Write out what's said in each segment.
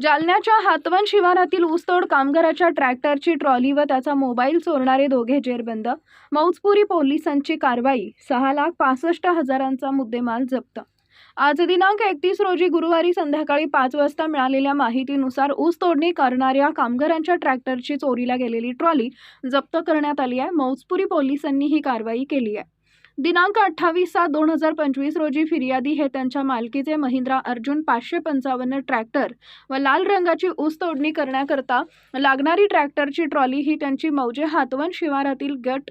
जालन्याच्या हातवन शिवारातील ऊसतोड कामगाराच्या ट्रॅक्टरची ट्रॉली व त्याचा मोबाईल चोरणारे दोघे जेरबंद. मौजपुरी पोलिसांची कारवाई सहा लाख पासष्ट हजारांचा मुद्देमाल जप्त. आज दिनांक एकतीस रोजी गुरुवारी संध्याकाळी पाच वाजता मिळालेल्या माहितीनुसार ऊस तोडणी करणाऱ्या कामगारांच्या ट्रॅक्टरची चोरीला गेलेली ट्रॉली जप्त करण्यात आली आहे. मौजपुरी पोलिसांनी ही कारवाई केली आहे. दिनांक अठ्ठावीस सात दोन हजार पंचवीस रोजी फिर्यादी हे त्यांच्या मालकीचे महिंद्रा अर्जुन पाचशे पंचावन्न ट्रॅक्टर व लाल रंगाची ऊस तोडणी करण्याकरता लागणारी ट्रॅक्टरची ट्रॉली ही त्यांची मौजे हातवन शिवारातील गट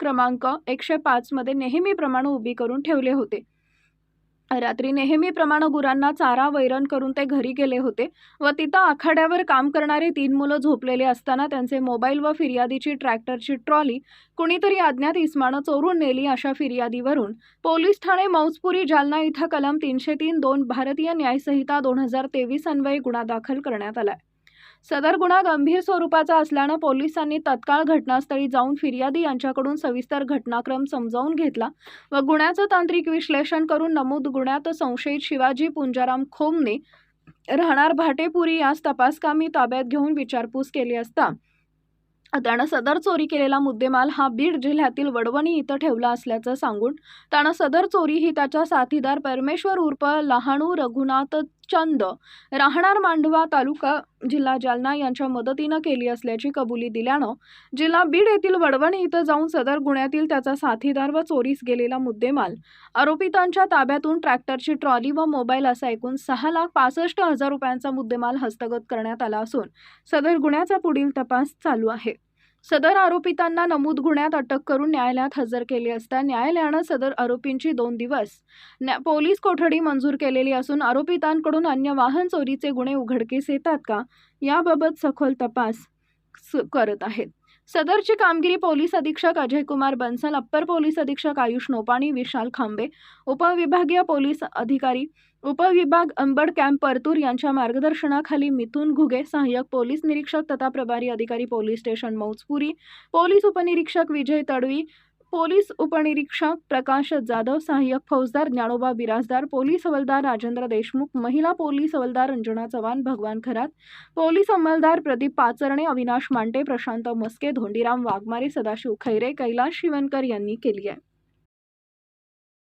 क्रमांक एकशे पाचमध्ये नेहमीप्रमाणे उभी करून ठेवले होते. रात्री नेहमीप्रमाणे गुरांना चारा वैरण करून ते घरी गेले होते व तिथं आखाड्यावर काम करणारे तीन मुलं झोपलेले असताना त्यांचे मोबाईल व फिर्यादीची ट्रॅक्टरची ट्रॉली कुणीतरी अज्ञात इस्मानं चोरून नेली अशा फिर्यादीवरून. पोलीस ठाणे मौजपुरी जालना इथं कलम तीनशे तीन दोन भारतीय न्यायसंहिता दोन हजार तेवीस अन्वये गुन्हा दाखल करण्यात आलाय. सदर गुन्हा गंभीर स्वरूपाचा असल्यानं पोलिसांनी तत्काळ घटनास्थळी जाऊन फिर्यादी यांच्याकडून सविस्तर घटनाक्रम समजावून घेतला व गुन्ह्याचं तांत्रिक विश्लेषण करून नमूद गुन्ह्यात संशयित शिवाजी पुंजाराम खोमने राहणार भाटेपुरी यास तपासकामी ताब्यात घेऊन विचारपूस केली असता. त्यानं सदर चोरी केलेला मुद्देमाल हा बीड जिल्ह्यातील वडवणी इथं ठेवला असल्याचं सांगून त्यानं सदर चोरी ही त्याच्या साथीदार परमेश्वर उर्फ लहाणू रघुनाथ चंद राहणार मांडवा तालुका जिल्हा जालना यांच्या मदतीनं केली असल्याची कबुली दिल्यानं जिल्हा बीड येथील वडवणी इथं जाऊन सदर गुन्ह्यातील त्याचा साथीदार व चोरीस गेलेला मुद्देमाल. आरोपितांच्या ताब्यातून ट्रॅक्टरची ट्रॉली व मोबाईल असा एकूण सहा लाख पासष्ट हजार रुपयांचा मुद्देमाल हस्तगत करण्यात आला असून सदर गुन्ह्याचा पुढील तपास चालू आहे. सदर आरोपितांना नमूद गुन्ह्यात अटक करून न्यायालयात हजर केले असता न्यायालयानं सदर आरोपींची दोन दिवस न्या- पोलीस कोठडी मंजूर केलेली असून आरोपितांकडून अन्य वाहन चोरीचे गुन्हे उघडकीस येतात का? याबाबत सखोल तपास स- करत आहेत. सदरची कामगिरी पोलीस अधीक्षक अजय कुमार बन्सल अप्पर पोलीस अधीक्षक आयुष नोपाणी विशाल खांबे उपविभागीय पोलीस अधिकारी उपविभाग अंबड कॅम्प परतूर यांच्या मार्गदर्शनाखाली मिथुन घुगे सहाय्यक पोलीस निरीक्षक तथा प्रभारी अधिकारी पोलीस स्टेशन मौजपुरी पोलीस उपनिरीक्षक विजय तडवी पोलीस उपनिरीक्षक प्रकाश जाधव सहाय्यक फौजदार ज्ञानोबा बिराजदार पोलीस हवलदार राजेंद्र देशमुख महिला पोलीस हवलदार रंजना चव्हाण भगवान खरात पोलीस अंमलदार प्रदीप पाचरणे अविनाश मांटे प्रशांत मस्के धोंडीराम वाघमारे सदाशिव खैरे कैलाश शिवनकर यांनी केली आहे.